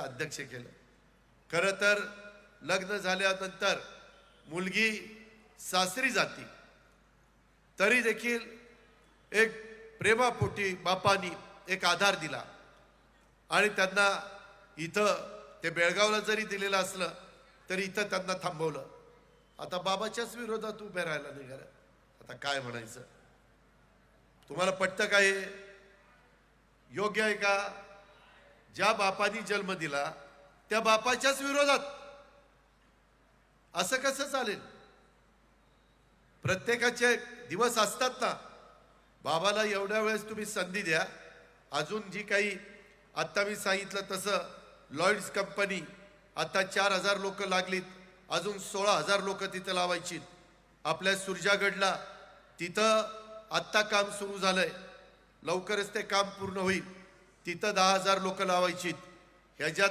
अध्यक्ष केलं. खरं तर लग्न झाल्यानंतर मुलगी सासरी जाती. तरी देखील एक प्रेमापोटी बापानी एक आधार दिला. आणि त्यांना इथं ते बेळगावला जरी दिलेलं असलं तरी इथं त्यांना थांबवलं. आता बाबाच्याच विरोधात उभे राहायला निघालं आता काय म्हणायचं? तुम्हाला पटतं काय योग्य आहे का? ज्या बापानी जन्म दिला त्या बापाच्याच विरोधात. असं कसं चालेल? प्रत्येकाचे दिवस असतात ना. बाबाला एवढ्या वेळेस तुम्ही संधी द्या. अजून जी काही आत्ता मी सांगितलं तसं लॉईड्स कंपनी आता चार हजार लोक लागलीत. अजून सोळा हजार लोक तिथं लावायची. आपल्या सुरजागडला तिथं आत्ता काम सुरू झालंय. लवकरच ते काम पूर्ण होईल. तिथं दहा हजार लोक लावायची ह्याच्यात